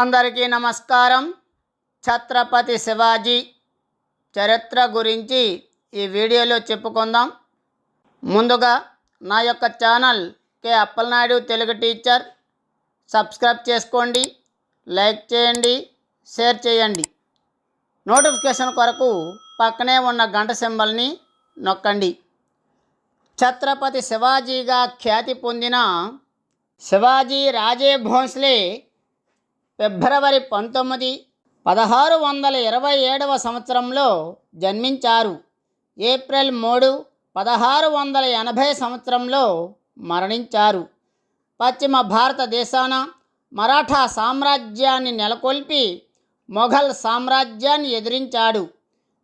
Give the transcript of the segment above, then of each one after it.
అందరికీ నమస్కారం. ఛత్రపతి శివాజీ చరిత్ర గురించి ఈ వీడియోలో చెప్పుకుందాం. ముందుగా నా యొక్క ఛానల్ కే అప్పలనాయుడు తెలుగు టీచర్. సబ్స్క్రైబ్ చేసుకోండి లైక్ చేయండి షేర్ చేయండి. నోటిఫికేషన్ కొరకు పక్కనే ఉన్న గంట సింబల్ని నొక్కండి. ఛత్రపతి శివాజీగా ఖ్యాతి పొందిన శివాజీ రాజే భోంస్లే ఫిబ్రవరి పంతొమ్మిది పదహారు వందల ఇరవై ఏడవ సంవత్సరంలో జన్మించారు. ఏప్రిల్ మూడు పదహారు వందల ఎనభై సంవత్సరంలో మరణించారు. పశ్చిమ భారతదేశాన మరాఠా సామ్రాజ్యాన్ని నెలకొల్పి మొఘల్ సామ్రాజ్యాన్ని ఎదిరించాడు.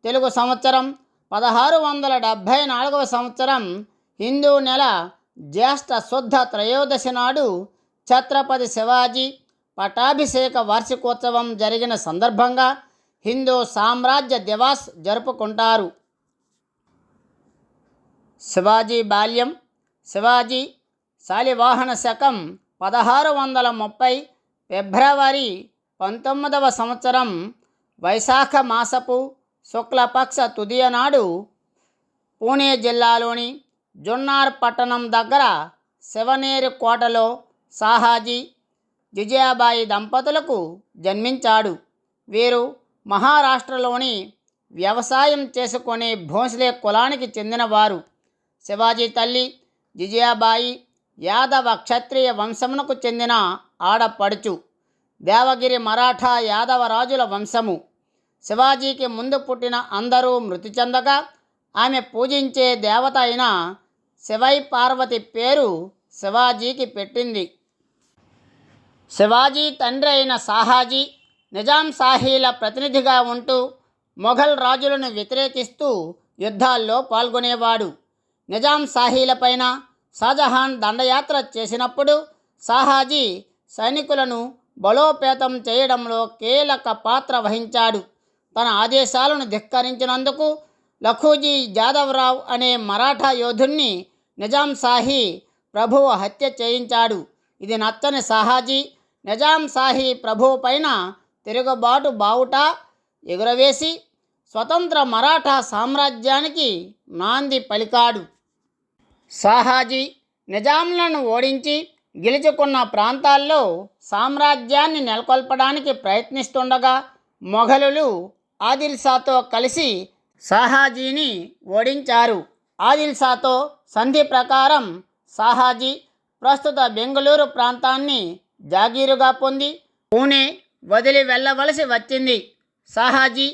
తెలుగు సంవత్సరం పదహారు వందల డెబ్భై నాలుగవ సంవత్సరం హిందూ నెల జ్యేష్ఠ శుద్ధ త్రయోదశి నాడు ఛత్రపతి శివాజీ పట్టాభిషేక వార్షికోత్సవం జరిగిన సందర్భంగా హిందూ సామ్రాజ్య దివాస్ జరుపుకుంటారు. శివాజీ బాల్యం శివాజీ శాలివాహన శకం పదహారు వందల ముప్పై ఫిబ్రవరి పంతొమ్మిదవ సంవత్సరం వైశాఖ మాసపు శుక్లపక్ష తుదియ నాడు పూణే జిల్లాలోని జున్నార్ పట్టణం దగ్గర శివనేరి కోటలో సాహాజీ జిజయాబాయి దంపతులకు జన్మించాడు. వీరు మహారాష్ట్రలోని వ్యవసాయం చేసుకునే భోంస్లే కులానికి చెందినవారు. శివాజీ తల్లి జిజయాబాయి యాదవ క్షత్రియ వంశమునకు చెందిన ఆడపడుచు దేవగిరి మరాఠా యాదవ రాజుల వంశము. శివాజీకి ముందు పుట్టిన అందరూ మృతి చెందగా ఆమె పూజించే దేవత అయిన శివై పార్వతి పేరు శివాజీకి పెట్టింది. శివాజీ తండ్రి అయిన సాహాజీ నిజాం సాహీల ప్రతినిధిగా ఉంటూ మొఘల్ రాజులను వ్యతిరేకిస్తూ యుద్ధాల్లో పాల్గొనేవాడు. నిజాం సాహీలపైన షాజహాన్ దండయాత్ర చేసినప్పుడు సాహాజీ సైనికులను బలోపేతం చేయడంలో కీలక పాత్ర వహించాడు. తన ఆదేశాలను ధిక్కరించినందుకు లఖూజీ జాదవరావు అనే మరాఠా యోధుణ్ణి నిజాం సాహీ ప్రభువు హత్య చేయించాడు. ఇది నచ్చని సాహాజీ నిజాం సాహీ ప్రభువు పైన తిరుగుబాటు బావుట ఎగురవేసి స్వతంత్ర మరాఠా సామ్రాజ్యానికి నాంది పలికాడు. సాహాజీ నిజాంలను ఓడించి గెలుచుకున్న ప్రాంతాల్లో సామ్రాజ్యాన్ని నెలకొల్పడానికి ప్రయత్నిస్తుండగా మొఘలులు ఆదిల్షాతో కలిసి సాహాజీని ఓడించారు. ఆదిల్షాతో సంధి ప్రకారం సాహాజీ ప్రస్తుత బెంగళూరు ప్రాంతాన్ని జాగీరుగా పొంది పూణే వదిలి వెళ్ళవలసి వచ్చింది. సాహాజీ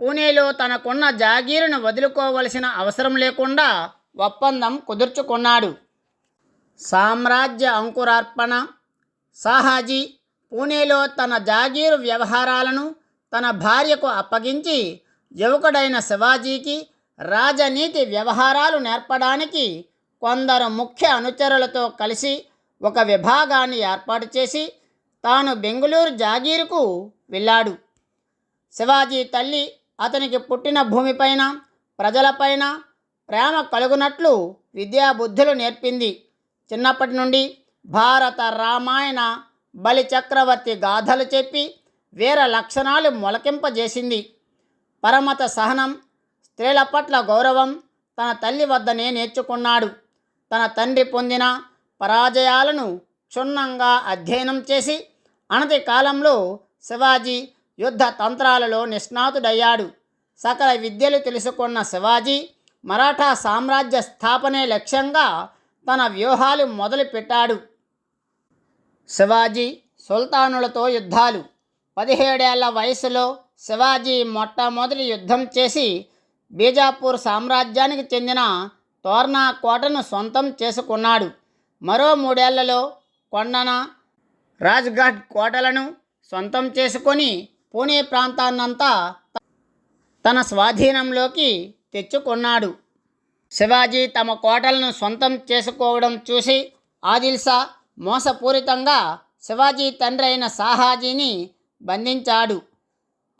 పూణేలో తనకున్న జాగీరును వదులుకోవలసిన అవసరం లేకుండా ఒప్పందం కుదుర్చుకున్నాడు. సామ్రాజ్య అంకురార్పణ సాహాజీ పూణేలో తన జాగీరు వ్యవహారాలను తన భార్యకు అప్పగించి యువకుడైన శివాజీకి రాజనీతి వ్యవహారాలు నేర్పడానికి కొందరు ముఖ్య అనుచరులతో కలిసి ఒక విభాగాన్ని ఏర్పాటు చేసి తాను బెంగుళూరు జాగీరుకు వెళ్ళాడు. శివాజీ తల్లి అతనికి పుట్టిన భూమిపైన ప్రజలపైన ప్రేమ కలుగునట్లు విద్యాబుద్ధులు నేర్పింది. చిన్నప్పటి నుండి భారత రామాయణ బలి చక్రవర్తి గాథలు చెప్పి వీర లక్షణాలు మొలకింపజేసింది. పరమత సహనం స్త్రీల పట్ల గౌరవం తన తల్లి వద్దనే నేర్చుకున్నాడు. తన తండ్రి పొందిన పరాజయాలను క్షుణ్ణంగా అధ్యయనం చేసి అనతి కాలంలో శివాజీ యుద్ధ తంత్రాలలో నిష్ణాతుడయ్యాడు. సకల విద్యలు తెలుసుకున్న శివాజీ మరాఠా సామ్రాజ్య స్థాపనే లక్ష్యంగా తన వ్యూహాలు మొదలుపెట్టాడు. శివాజీ సుల్తానులతో యుద్ధాలు. పదిహేడేళ్ళ వయసులో శివాజీ మొట్టమొదటి యుద్ధం చేసి బీజాపూర్ సామ్రాజ్యానికి చెందిన తోర్నా కోటను సొంతం చేసుకున్నాడు. మరో మూడేళ్ళలో కొండన రాజ్ఘాట్ కోటలను సొంతం చేసుకొని పూణే ప్రాంతాన్నంతా తన స్వాధీనంలోకి తెచ్చుకున్నాడు. శివాజీ తమ కోటలను సొంతం చేసుకోవడం చూసి ఆదిల్షా మోసపూరితంగా శివాజీ తండ్రి అయిన సాహాజీని బంధించాడు.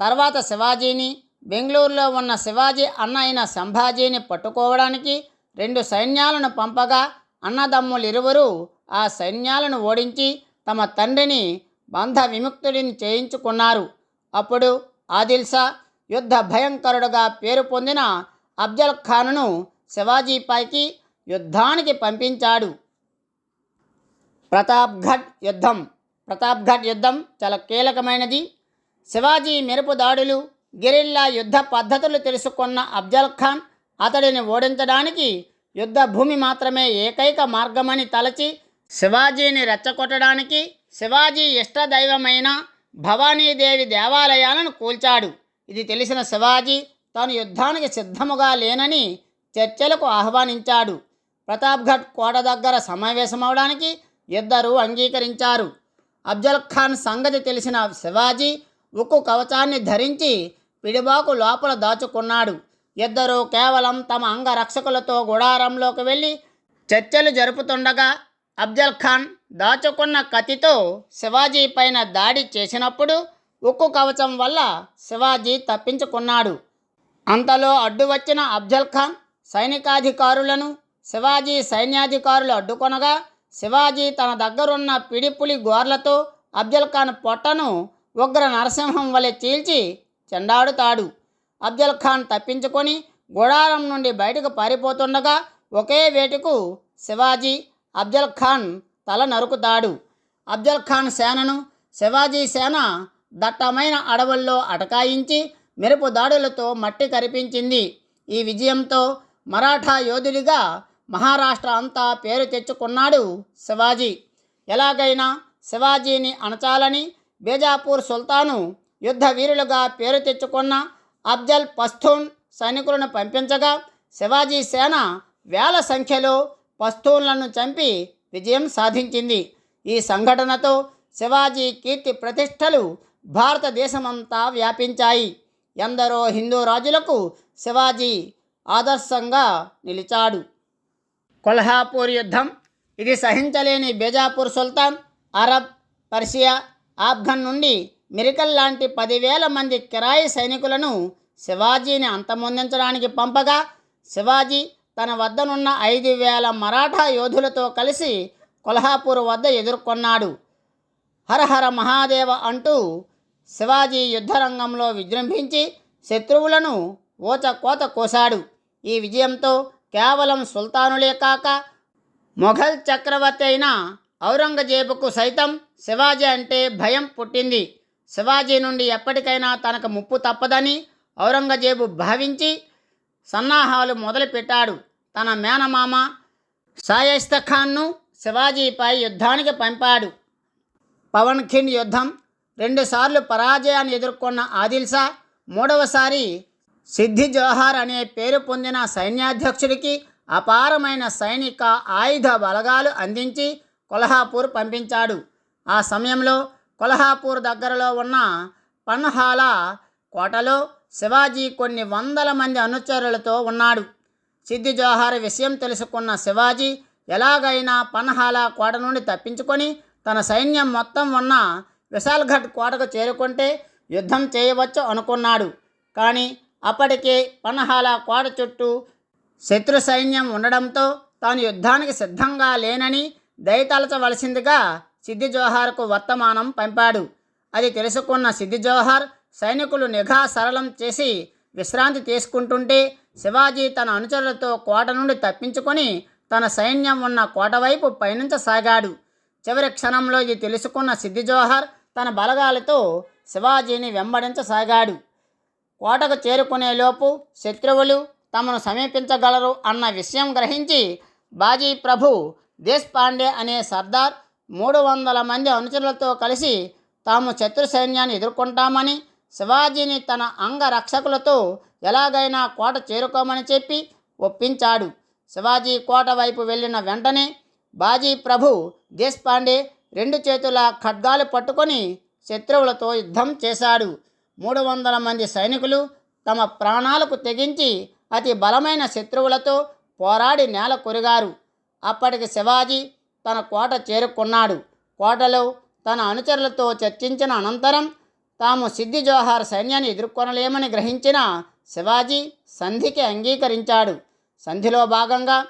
తర్వాత శివాజీని బెంగళూరులో ఉన్న శివాజీ అన్న అయిన సంభాజీని పట్టుకోవడానికి రెండు సైన్యాలను పంపగా అన్నదమ్ములిరువురు ఆ సైన్యాలను ఓడించి తమ తండ్రిని బంధ విముక్తుడిని చేయించుకున్నారు. అప్పుడు ఆదిల్షా యుద్ధ భయంకరుడుగా పేరు పొందిన అఫ్జల్ ఖాన్ను శివాజీపైకి యుద్ధానికి పంపించాడు. ప్రతాప్ఘడ్ యుద్ధం. ప్రతాప్ఘడ్ యుద్ధం చాలా కీలకమైనది. శివాజీ మెరుపు దాడులు గెరిల్లా యుద్ధ పద్ధతులు తెలుసుకున్న అఫ్జల్ ఖాన్ అతడిని ఓడించడానికి యుద్ధ భూమి మాత్రమే ఏకైక మార్గమని తలచి శివాజీని రెచ్చగొట్టడానికి శివాజీ ఇష్టదైవమైన భవానీదేవి దేవాలయాలను కూల్చాడు. ఇది తెలిసిన శివాజీ తాను యుద్ధానికి సిద్ధముగా లేనని చర్చలకు ఆహ్వానించాడు. ప్రతాప్ఘడ్ కోట దగ్గర సమావేశమవడానికి ఇద్దరు అంగీకరించారు. అఫ్జల్ ఖాన్ సంగతి తెలిసిన శివాజీ ఉక్కు కవచాన్ని ధరించి పిడిబాకు లోపల దాచుకున్నాడు. ఇద్దరూ కేవలం తమ అంగరక్షకులతో గుడారంలోకి వెళ్ళి చర్చలు జరుపుతుండగా అఫ్జల్ ఖాన్ దాచుకున్న కత్తితో శివాజీ పైన దాడి చేసినప్పుడు ఉక్కు కవచం వల్ల శివాజీ తప్పించుకున్నాడు. అంతలో అడ్డు వచ్చిన అఫ్జల్ ఖాన్ సైనికాధికారులను శివాజీ సైన్యాధికారులు అడ్డుకొనగా శివాజీ తన దగ్గరున్న పిడిపులి గోర్లతో అఫ్జల్ ఖాన్ పొట్టను ఉగ్ర నరసింహం వలె చీల్చి చెండాడుతాడు. అఫ్జల్ ఖాన్ తప్పించుకొని గుడారం నుండి బయటకు పారిపోతుండగా ఒకే వేటుకు శివాజీ అఫ్జల్ ఖాన్ తల నరుకుతాడు. అఫ్జల్ ఖాన్ సేనను శివాజీ సేన దట్టమైన అడవుల్లో అటకాయించి మెరుపు దాడులతో మట్టి కరిపించింది. ఈ విజయంతో మరాఠా యోధుడిగా మహారాష్ట్ర అంతా పేరు తెచ్చుకున్నాడు శివాజీ. ఎలాగైనా శివాజీని అణచాలని బేజాపూర్ సుల్తాను యుద్ధ వీరులుగా పేరు తెచ్చుకున్న అఫ్జల్ పస్తూన్ సైనికులను పంపించగా శివాజీ సేన వేల సంఖ్యలో పస్తూన్లను చంపి విజయం సాధించింది. ఈ సంఘటనతో శివాజీ కీర్తి ప్రతిష్టలు భారతదేశమంతా వ్యాపించాయి. ఎందరో హిందూ రాజులకు శివాజీ ఆదర్శంగా నిలిచాడు. కొల్హాపూర్ యుద్ధం ఇది సహించలేని బేజాపూర్ సుల్తాన్ అరబ్ పర్షియా ఆఫ్ఘన్ నుండి మిరికల్ లాంటి పదివేల మంది కిరాయి సైనికులను శివాజీని అంతమొందించడానికి పంపగా శివాజీ తన వద్దనున్న ఐదు వేల మరాఠా యోధులతో కలిసి కొల్హాపూర్ వద్ద ఎదుర్కొన్నాడు. హరహర మహాదేవ అంటూ శివాజీ యుద్ధరంగంలో విజృంభించి శత్రువులను ఓచకోత కోశాడు. ఈ విజయంతో కేవలం సుల్తానులే కాక మొఘల్ చక్రవర్తి అయిన ఔరంగజేబుకు సైతం శివాజీ అంటే భయం పుట్టింది. శివాజీ నుండి ఎప్పటికైనా తనకు ముప్పు తప్పదని ఔరంగజేబు భావించి సన్నాహాలు మొదలుపెట్టాడు. తన మేనమామ షాయస్త ఖాన్ను శివాజీపై యుద్ధానికి పంపాడు. పవన్ ఖిండ్ యుద్ధం రెండుసార్లు పరాజయాన్ని ఎదుర్కొన్న ఆదిల్షా మూడవసారి సిద్ధి జోహార్ అనే పేరు పొందిన సైన్యాధ్యక్షుడికి అపారమైన సైనిక ఆయుధ బలగాలు అందించి కొల్హాపూర్ పంపించాడు. ఆ సమయంలో కొల్హాపూర్ దగ్గరలో ఉన్న పన్హాలా కోటలో శివాజీ కొన్ని వందల మంది అనుచరులతో ఉన్నాడు. సిద్ధి జోహార్ విషయం తెలుసుకున్న శివాజీ ఎలాగైనా పన్హాలా కోట నుండి తప్పించుకొని తన సైన్యం మొత్తం ఉన్న విశాల్ఘట్ కోటకు చేరుకుంటే యుద్ధం చేయవచ్చు అనుకున్నాడు. కానీ అప్పటికే పన్హాలా కోట చుట్టూ శత్రు సైన్యం ఉండడంతో తాను యుద్ధానికి సిద్ధంగా లేనని దయతలచవలసిందిగా సిద్ధి జోహార్కు వర్తమానం పంపాడు. అది తెలుసుకున్న సిద్ధి జోహార్ సైనికులు నిఘా సరళం చేసి విశ్రాంతి తీసుకుంటుంటే శివాజీ తన అనుచరులతో కోట నుండి తప్పించుకొని తన సైన్యం ఉన్న కోట వైపు పయనించసాగాడు. చివరి క్షణంలో ఇది తెలుసుకున్న సిద్ధి జోహార్ తన బలగాలతో శివాజీని వెంబడించసాగాడు. కోటకు చేరుకునేలోపు శత్రువులు తమను సమీపించగలరు అన్న విషయం గ్రహించి బాజీ ప్రభు దేశ్పాండే అనే సర్దార్ మూడు వందల మంది అనుచరులతో కలిసి తాము శత్రు సైన్యాన్ని ఎదుర్కొంటామని శివాజీని తన అంగరక్షకులతో ఎలాగైనా కోట చేరుకోమని చెప్పి ఒప్పించాడు. శివాజీ కోట వైపు వెళ్ళిన వెంటనే బాజీ ప్రభు దేశపాండే రెండు చేతుల ఖడ్గాలు పట్టుకొని శత్రువులతో యుద్ధం చేశాడు. మూడు వందల మంది సైనికులు తమ ప్రాణాలకు తెగించి అతి బలమైన శత్రువులతో పోరాడి నేల కొరిగారు. అప్పటికి శివాజీ తన కోట చేరుకున్నాడు. కోటలో తన అనుచరులతో చర్చించిన అనంతరం తాము సిద్ధి జోహార్ సైన్యాన్ని ఎదుర్కొనలేమని గ్రహించిన శివాజీ సంధికి అంగీకరించాడు. సంధిలో భాగంగా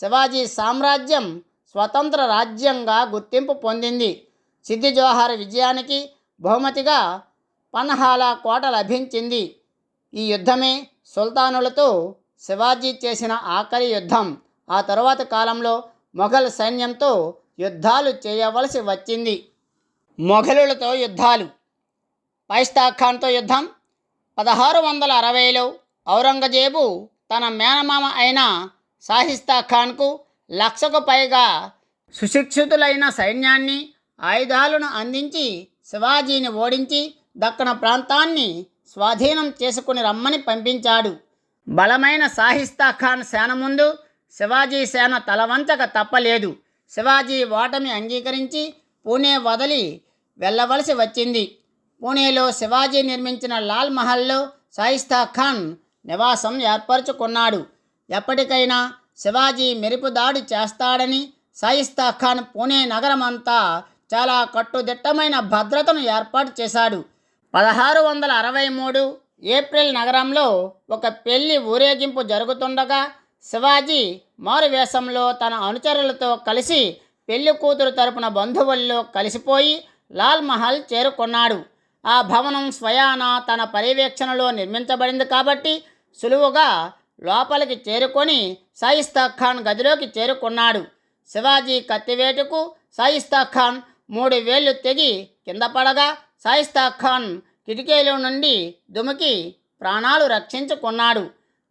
శివాజీ సామ్రాజ్యం స్వతంత్ర రాజ్యంగా గుర్తింపు పొందింది. సిద్ధి జోహార్ విజయానికి బహుమతిగా పన్హాలా కోట లభించింది. ఈ యుద్ధమే సుల్తానులతో శివాజీ చేసిన ఆఖరి యుద్ధం. ఆ తరువాత కాలంలో మొఘల్ సైన్యంతో యుద్ధాలు చేయవలసి వచ్చింది. మొఘలులతో యుద్ధాలు. పైస్తాఖాన్తో యుద్ధం. పదహారు వందల అరవైలో ఔరంగజేబు తన మేనమామ అయిన సాహిస్తా ఖాన్కు లక్షకు పైగా సుశిక్షితులైన సైన్యాన్ని ఆయుధాలను అందించి శివాజీని ఓడించి దక్కన ప్రాంతాన్ని స్వాధీనం చేసుకుని రమ్మని పంపించాడు. బలమైన సాహిస్తా ఖాన్ సేన ముందు శివాజీ సేన తలవంచక తప్పలేదు. శివాజీ ఓటమి అంగీకరించి పూణే వదిలి వెళ్ళవలసి వచ్చింది. పూణేలో శివాజీ నిర్మించిన లాల్ మహల్లో సాయిస్తా ఖాన్ నివాసం ఏర్పరచుకున్నాడు. ఎప్పటికైనా శివాజీ మెరుపు దాడి చేస్తాడని సాయిస్తా ఖాన్ పూణే నగరమంతా చాలా కట్టుదిట్టమైన భద్రతను ఏర్పాటు చేశాడు. పదహారు వందల అరవై మూడు ఏప్రిల్ నగరంలో ఒక పెళ్ళి ఊరేగింపు జరుగుతుండగా శివాజీ మారువేషంలో తన అనుచరులతో కలిసి పెళ్ళి కూతురు తరపున బంధువుల్లో కలిసిపోయి లాల్ మహల్ చేరుకున్నాడు. ఆ భవనం స్వయాన తన పర్యవేక్షణలో నిర్మించబడింది కాబట్టి సులువుగా లోపలికి చేరుకొని సాయిస్తా ఖాన్ గదిలోకి చేరుకున్నాడు. శివాజీ కత్తివేటుకు సాయిస్తా ఖాన్ మూడు వేళ్ళు తెగి కింద పడగా సాయిస్తా ఖాన్ కిటికీలో నుండి దుమికి ప్రాణాలు రక్షించుకున్నాడు.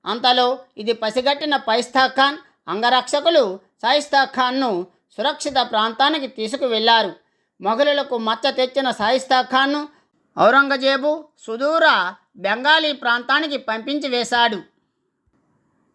అంతలో ఇది పసిగట్టిన పైస్తా ఖాన్ అంగరక్షకులు సాయిస్తా ఖాన్ను సురక్షిత ప్రాంతానికి తీసుకువెళ్ళారు. మొఘలులకు మచ్చ తెచ్చిన సాయిస్తా ఖాన్ను ఔరంగజేబు సుదూర బెంగాలీ ప్రాంతానికి పంపించి వేశాడు.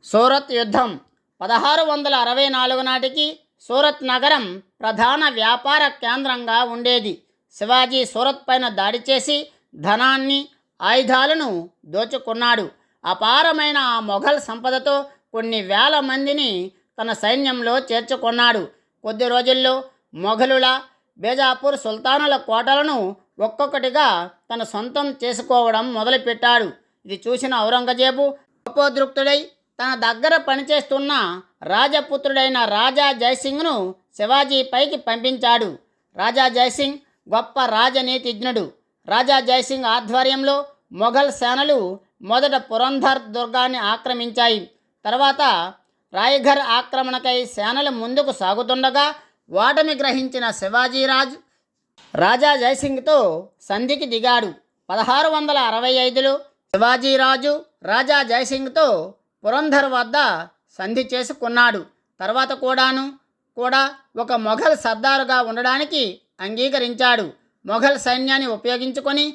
సూరత్ యుద్ధం పదహారు వందల అరవై నాలుగు నాటికి సూరత్ నగరం ప్రధాన వ్యాపార కేంద్రంగా ఉండేది. శివాజీ సూరత్ పైన దాడి చేసి ధనాన్ని ఆయుధాలను దోచుకున్నాడు. అపారమైన ఆ మొఘల్ సంపదతో కొన్ని వేల మందిని తన సైన్యంలో చేర్చుకున్నాడు. కొద్ది రోజుల్లో మొఘలుల బేజాపూర్ సుల్తానుల కోటలను ఒక్కొక్కటిగా తన సొంతం చేసుకోవడం మొదలుపెట్టాడు. ఇది చూసిన ఔరంగజేబు కోపోద్రుక్తుడై తన దగ్గర పనిచేస్తున్న రాజపుత్రుడైన రాజా జయసింగ్ను శివాజీ పైకి పంపించాడు. రాజా జయసింగ్ గొప్ప రాజనీతిజ్ఞుడు. రాజా జయసింగ్ ఆధ్వర్యంలో మొఘల్ సేనలు మొదట పురంధర్ దుర్గాన్ని ఆక్రమించాయి. తర్వాత రాయఘర్ ఆక్రమణకై సేనలు ముందుకు సాగుతుండగా ఓటమి గ్రహించిన శివాజీరాజు రాజా జయసింగ్తో సంధికి దిగాడు. పదహారు వందల అరవై ఐదులో శివాజీరాజు రాజా జయసింగ్తో పురంధర్ వద్ద సంధి చేసుకున్నాడు. తర్వాత కూడాను కూడా ఒక మొఘల్ సర్దారుగా ఉండడానికి అంగీకరించాడు. మొఘల్ సైన్యాన్ని ఉపయోగించుకొని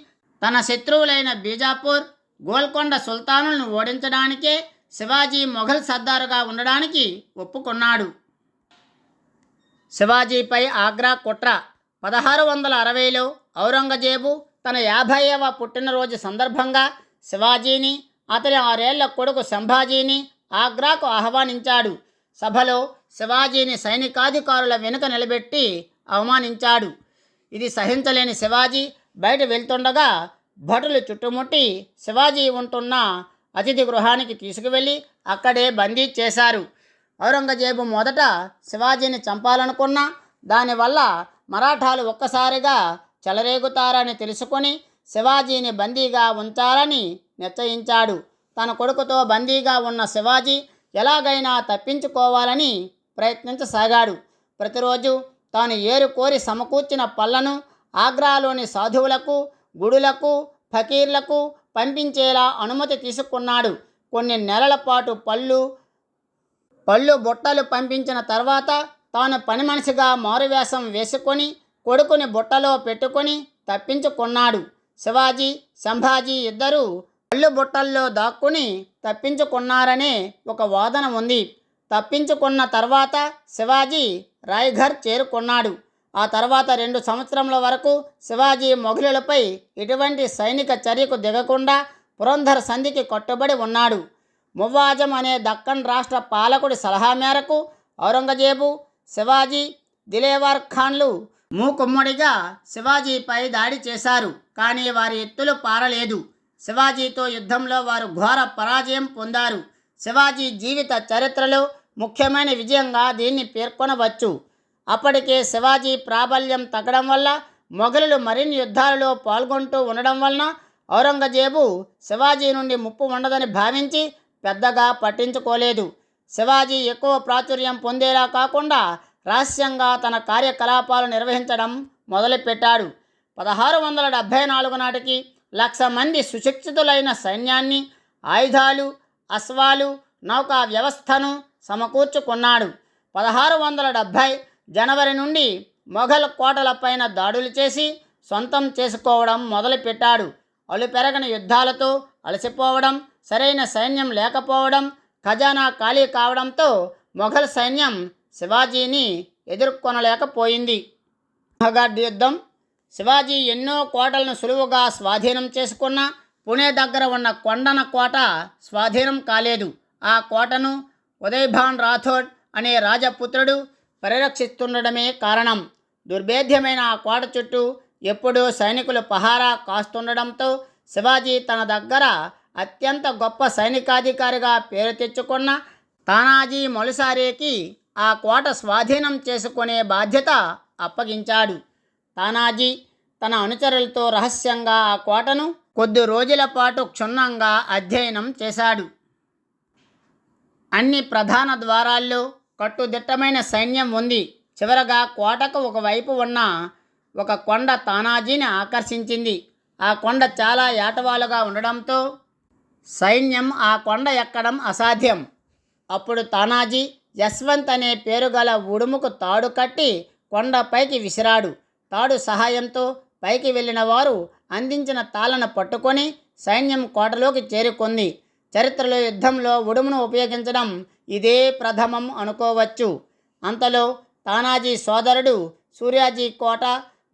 తన శత్రువులైన బీజాపూర్ గోల్కొండ సుల్తానులను ఓడించడానికే శివాజీ మొఘల్ సర్దారుగా ఉండడానికి ఒప్పుకున్నాడు. శివాజీపై ఆగ్రా కుట్ర పదహారు వందల అరవైలో ఔరంగజేబు తన యాభైవ పుట్టినరోజు సందర్భంగా శివాజీని అతని ఆరేళ్ళ కొడుకు సంభాజీని ఆగ్రాకు ఆహ్వానించాడు. సభలో శివాజీని సైనికాధికారుల వెనుక నిలబెట్టి అవమానించాడు. ఇది సహించలేని శివాజీ బయట వెళ్తుండగా భటులు చుట్టుముట్టి శివాజీ ఉంటున్న అతిథి గృహానికి తీసుకువెళ్ళి అక్కడే బందీ చేశారు. ఔరంగజేబు మొదట శివాజీని చంపాలనుకున్నా దానివల్ల మరాఠాలు ఒక్కసారిగా చెలరేగుతారని తెలుసుకొని శివాజీని బందీగా ఉంచాలని నిశ్చయించాడు. తన కొడుకుతో బందీగా ఉన్న శివాజీ ఎలాగైనా తప్పించుకోవాలని ప్రయత్నించసాగాడు. ప్రతిరోజు తాను ఏరుకోరి సమకూర్చిన పళ్ళను ఆగ్రాలోని సాధువులకు గుడులకు ఫకీర్లకు పంపించేలా అనుమతి తీసుకున్నాడు. కొన్ని నెలల పాటు పళ్ళు పళ్ళు బుట్టలు పంపించిన తర్వాత తాను పని మనిషిగా మారువేషం వేసుకొని కొడుకుని బుట్టలో పెట్టుకొని తప్పించుకున్నాడు. శివాజీ సంభాజీ ఇద్దరూ పళ్ళు బుట్టల్లో దాక్కుని తప్పించుకున్నారనే ఒక వాదన ఉంది. తప్పించుకున్న తర్వాత శివాజీ రాయ్ఘర్ చేరుకున్నాడు. ఆ తర్వాత రెండు సంవత్సరముల వరకు శివాజీ మొఘలులపై ఎటువంటి సైనిక చర్యకు దిగకుండా పురంధర్ సంధికి కట్టుబడి ఉన్నాడు. మువ్వాజం అనే దక్కన్ రాష్ట్ర పాలకుడి సలహా మేరకు ఔరంగజేబు శివాజీ దిలేవార్ ఖాన్లు మూకుమ్మడిగా శివాజీపై దాడి చేశారు. కానీ వారి ఎత్తులు పారలేదు. శివాజీతో యుద్ధంలో వారు ఘోర పరాజయం పొందారు. శివాజీ జీవిత చరిత్రలో ముఖ్యమైన విజయంగా దీన్ని పేర్కొనవచ్చు. అప్పటికే శివాజీ ప్రాబల్యం తగ్గడం వల్ల మొఘలులు మరిన్ని యుద్ధాలలో పాల్గొంటూ ఉండడం వలన ఔరంగజేబు శివాజీ నుండి ముప్పు ఉండదని భావించి పెద్దగా పట్టించుకోలేదు. శివాజీ ఎక్కువ ప్రాచుర్యం పొందేలా కాకుండా రహస్యంగా తన కార్యకలాపాలు నిర్వహించడం మొదలుపెట్టాడు. పదహారు వందల డెబ్భై నాలుగు నాటికి లక్ష మంది సుశిక్షితులైన సైన్యాన్ని ఆయుధాలు అశ్వాలు నౌకా వ్యవస్థను సమకూర్చుకున్నాడు. పదహారు వందల డెబ్భై జనవరి నుండి మొఘల్ కోటలపైన దాడులు చేసి సొంతం చేసుకోవడం మొదలుపెట్టాడు. అలుపెరగని యుద్ధాలతో అలసిపోవడం సరైన సైన్యం లేకపోవడం ఖజానా ఖాళీ కావడంతో మొఘల్ సైన్యం శివాజీని ఎదుర్కొనలేకపోయింది. మహగాడ్ యుద్ధం శివాజీ ఎన్నో కోటలను సులువుగా స్వాధీనం చేసుకున్న పుణే దగ్గర ఉన్న కొండన కోట స్వాధీనం కాలేదు. ఆ కోటను ఉదయభాన్ రాథోడ్ అనే రాజపుత్రుడు పరిరక్షిస్తుండడమే కారణం. దుర్భేద్యమైన ఆ కోట చుట్టూ ఎప్పుడూ సైనికులు పహారా కాస్తుండడంతో శివాజీ తన దగ్గర అత్యంత గొప్ప సైనికాధికారిగా పేరు తెచ్చుకున్న తానాజీ మొలసారేకి ఆ కోట స్వాధీనం చేసుకునే బాధ్యత అప్పగించాడు. తానాజీ తన అనుచరులతో రహస్యంగా ఆ కోటను కొద్ది రోజుల పాటు క్షుణ్ణంగా అధ్యయనం చేశాడు. అన్ని ప్రధాన ద్వారాల్లో కట్టుదిట్టమైన సైన్యం ఉంది. చివరగా కోటకు ఒకవైపు ఉన్న ఒక కొండ తానాజీని ఆకర్షించింది. ఆ కొండ చాలా ఏటవాలుగా ఉండడంతో సైన్యం ఆ కొండ ఎక్కడం అసాధ్యం. అప్పుడు తానాజీ యశ్వంత్ అనే పేరు గల ఉడుముకు తాడు కట్టి కొండపైకి విసిరాడు. తాడు సహాయంతో పైకి వెళ్ళిన వారు అందించిన తాళను పట్టుకొని సైన్యం కోటలోకి చేరుకుంది. చరిత్రలో యుద్ధంలో ఉడుమును ఉపయోగించడం ఇదే ప్రథమం అనుకోవచ్చు. అంతలో తానాజీ సోదరుడు సూర్యాజీ కోట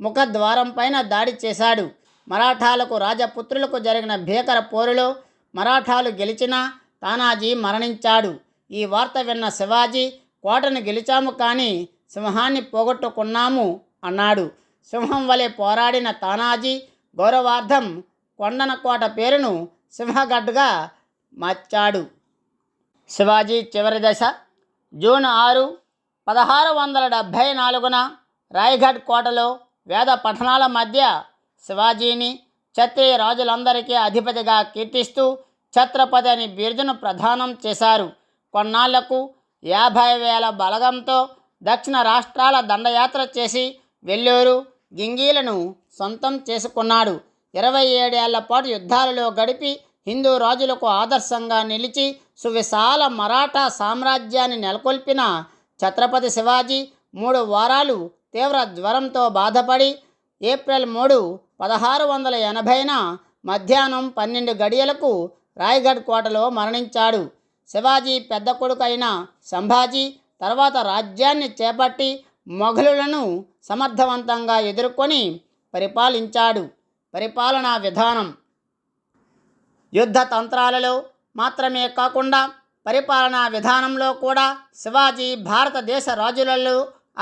ముఖద్వారం పైన దాడి చేశాడు. మరాఠాలకు రాజపుత్రులకు జరిగిన భీకర పోరులో మరాఠాలు గెలిచినా తానాజీ మరణించాడు. ఈ వార్త విన్న శివాజీ కోటను గెలిచాము కానీ సింహాన్ని పోగొట్టుకున్నాము అన్నాడు. సింహం వలె పోరాడిన తానాజీ గౌరవార్థం కొండన కోట పేరును సింహగడ్గా మార్చాడు. శివాజీ చివరి దశ జూన్ ఆరు పదహారు వందల డెబ్భై నాలుగున రాయ్గఢ్ కోటలో వేద పఠనాల మధ్య శివాజీని క్షత్రియ రాజులందరికీ అధిపతిగా కీర్తిస్తూ ఛత్రపతి అని బిరుదును ప్రదానం చేశారు. కొన్నాళ్ళకు యాభై వేల బలగంతో దక్షిణ రాష్ట్రాల దండయాత్ర చేసి వెల్లూరు గింగీలను సొంతం చేసుకున్నాడు. ఇరవై ఏడేళ్ళ పాటు యుద్ధాలలో గడిపి హిందూ రాజులకు ఆదర్శంగా నిలిచి సువిశాల మరాఠా సామ్రాజ్యాన్ని నెలకొల్పిన ఛత్రపతి శివాజీ మూడు వారాలు తీవ్ర జ్వరంతో బాధపడి ఏప్రిల్ మూడు పదహారు వందల ఎనభైన మధ్యాహ్నం పన్నెండు గడియలకు రాయ్గఢ్ కోటలో మరణించాడు. శివాజీ పెద్ద కొడుకు అయిన సంభాజీ తర్వాత రాజ్యాన్ని చేపట్టి మొఘలులను సమర్థవంతంగా ఎదుర్కొని పరిపాలించాడు. పరిపాలనా విధానం యుద్ధ తంత్రాలలో మాత్రమే కాకుండా పరిపాలనా విధానంలో కూడా శివాజీ భారతదేశ రాజులలో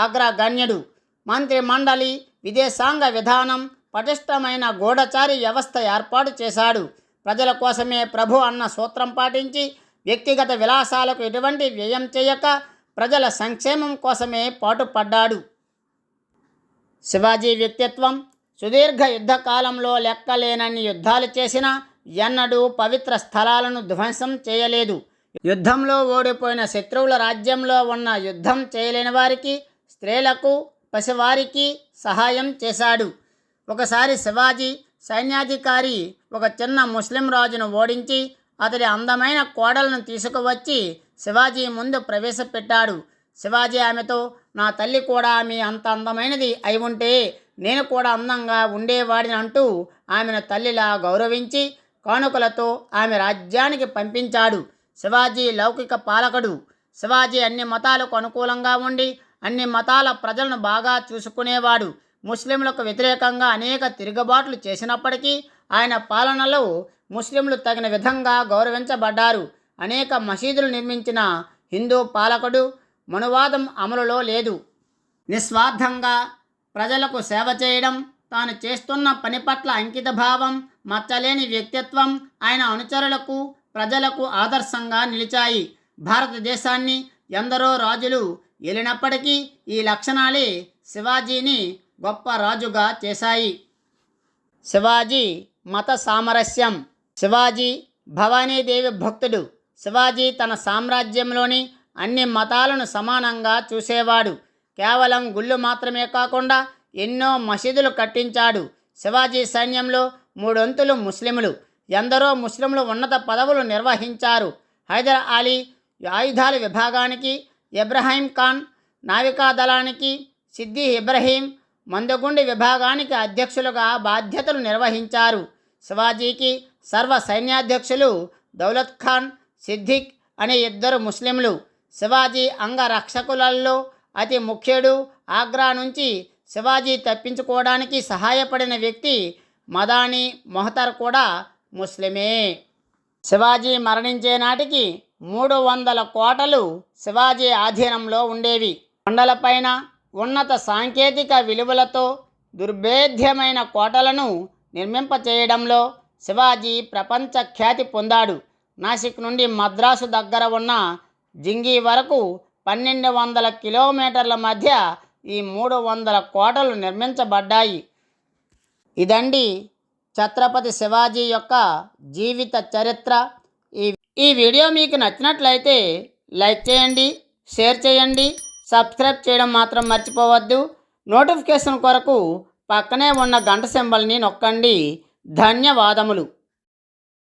అగ్రగణ్యుడు. మంత్రి మండలి విదేశాంగ విధానం పటిష్టమైన గూఢచారి వ్యవస్థ ఏర్పాటు చేశాడు. ప్రజల కోసమే ప్రభు అన్న సూత్రం పాటించి వ్యక్తిగత విలాసాలకు ఎటువంటి వ్యయం చేయక ప్రజల సంక్షేమం కోసమే పాటుపడ్డాడు. శివాజీ వ్యక్తిత్వం సుదీర్ఘ యుద్ధకాలంలో లెక్కలేనన్ని యుద్ధాలు చేసిన ఎన్నడూ పవిత్ర స్థలాలను ధ్వంసం చేయలేదు. యుద్ధంలో ఓడిపోయిన శత్రువుల రాజ్యంలో ఉన్న యుద్ధం చేయలేని వారికి స్త్రీలకు పసివారికి సహాయం చేశాడు. ఒకసారి శివాజీ సైన్యాధికారి ఒక చిన్న ముస్లిం రాజును ఓడించి అతడి అందమైన కోడలను తీసుకువచ్చి శివాజీ ముందు ప్రవేశపెట్టాడు. శివాజీ ఆమెతో నా తల్లి కూడా మీ అంత అందమైనది అయి ఉంటే నేను కూడా అందంగా ఉండేవాడిని అంటూ ఆమెను తల్లిలా గౌరవించి కానుకలతో ఆమె రాజ్యానికి పంపించాడు. శివాజీ లౌకిక పాలకుడు. శివాజీ అన్ని మతాలకు అనుకూలంగా ఉండి అన్ని మతాల ప్రజలను బాగా చూసుకునేవాడు. ముస్లింలకు వ్యతిరేకంగా అనేక తిరుగుబాట్లు చేసినప్పటికీ ఆయన పాలనలో ముస్లింలు తగిన విధంగా గౌరవించబడ్డారు. అనేక మసీదులు నిర్మించిన హిందూ పాలకుడు మనువాదం అమలులో లేదు. నిస్వార్థంగా ప్రజలకు సేవ చేయడం తాను చేస్తున్న పని పట్ల అంకిత భావం మచ్చలేని వ్యక్తిత్వం ఆయన అనుచరులకు ప్రజలకు ఆదర్శంగా నిలిచాయి. భారతదేశాన్ని ఎందరో రాజులు ఏలినప్పటికీ ఈ లక్షణాలే శివాజీని గొప్ప రాజుగా చేశాయి. శివాజీ మత సామరస్యం. శివాజీ భవానీదేవి భక్తుడు. శివాజీ తన సామ్రాజ్యంలోని అన్ని మతాలను సమానంగా చూసేవాడు. కేవలం గుళ్ళు మాత్రమే కాకుండా ఎన్నో మసీదులు కట్టించాడు. శివాజీ సైన్యంలో మూడొంతులు ముస్లింలు ఎందరో ముస్లింలు ఉన్నత పదవులు నిర్వహించారు. హైదర్ అలీ ఆయుధాల విభాగానికి ఇబ్రహీం ఖాన్ నావికా దళానికి సిద్ది ఇబ్రహీం మందుగుండి విభాగానికి అధ్యక్షులుగా బాధ్యతలు నిర్వహించారు. శివాజీకి సర్వ సైన్యాధ్యక్షులు దౌలత్ ఖాన్ సిద్దిక్ అనే ఇద్దరు ముస్లింలు శివాజీ అంగరక్షకులలో అతి ముఖ్యుడు. ఆగ్రా నుంచి శివాజీ తప్పించుకోవడానికి సహాయపడిన వ్యక్తి మదాని మొహతర్ కూడా ముస్లిమే. శివాజీ మరణించే నాటికి మూడు వందల కోటలు శివాజీ ఆధీనంలో ఉండేవి. కొండలపైన ఉన్నత సాంకేతిక విలువలతో దుర్భేద్యమైన కోటలను నిర్మింపచేయడంలో శివాజీ ప్రపంచ ఖ్యాతి పొందాడు. నాసిక్ నుండి మద్రాసు దగ్గర ఉన్న జింగి వరకు పన్నెండు వందల కిలోమీటర్ల మధ్య ఈ మూడు వందల కోటలు నిర్మించబడ్డాయి. ఇదండి ఛత్రపతి శివాజీ యొక్క జీవిత చరిత్ర. ఈ ఈ వీడియో మీకు నచ్చినట్లయితే లైక్ చేయండి షేర్ చేయండి సబ్స్క్రైబ్ చేయడం మాత్రం మర్చిపోవద్దు. నోటిఫికేషన్ కొరకు పక్కనే ఉన్న గంట సింబల్ని నొక్కండి. ధన్యవాదములు.